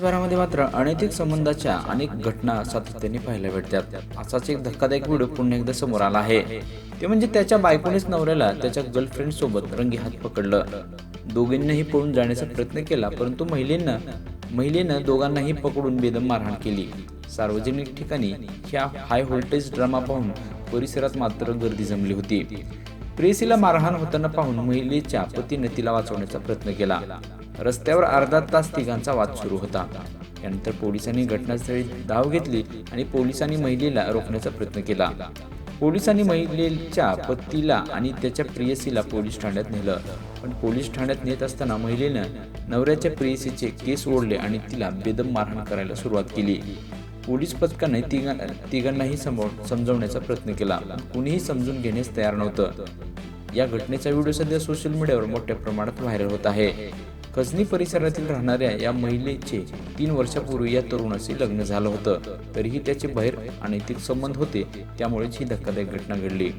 शहरामध्ये मात्र अनैतिक संबंधाच्या अनेक घटना सातत्याने पाहायला भेटतात. असाच एक धक्कादायक व्हिडिओ पुन्हा एकदा समोर आला आहे. ते म्हणजे त्याच्या बायकोनेच नवऱ्याला त्याच्या गर्लफ्रेंड सोबत रंगी हात पकडलं. दोघींनाही पळून जाण्याचा प्रयत्न केला परंतु महिलेनं महिलेनं दोघांनाही पकडून बेदम मारहाण केली. सार्वजनिक ठिकाणी ह्या हाय व्होल्टेज ड्रामा पाहून परिसरात मात्र गर्दी जमली होती. प्रेसीला मारहाण होताना पाहून महिलेच्या पतीने तिला वाचवण्याचा प्रयत्न केला. रस्त्यावर अर्धा तास तिघांचा वाद सुरू होता. यानंतर पोलिसांनी घटनास्थळी धाव घेतली आणि पोलिसांनी महिलेला रोखण्याचा प्रयत्न केला. पोलिसांनी महिलेच्या पतीला आणि त्याच्या प्रियसीला पोलीस ठाण्यात नेलं. पण पोलीस ठाण्यात नेत असताना महिलेनं नवऱ्याच्या प्रियसीचे केस ओढले आणि तिला बेदम मारहाण करायला सुरुवात केली. पोलीस पथकाने तिघा तिघांनाही समजवण्याचा प्रयत्न केला. कुणीही समजून घेण्यास तयार नव्हतं. या घटनेचा व्हिडिओ सध्या सोशल मीडियावर मोठ्या प्रमाणात व्हायरल होत आहे. कसनी परिसरातील राहणाऱ्या या महिलेचे तीन वर्षापूर्वी या तरुणाशी लग्न झालं होतं. तरीही त्याचे बाहेर अनैतिक संबंध होते त्यामुळेच ही धक्कादायक घटना घडली.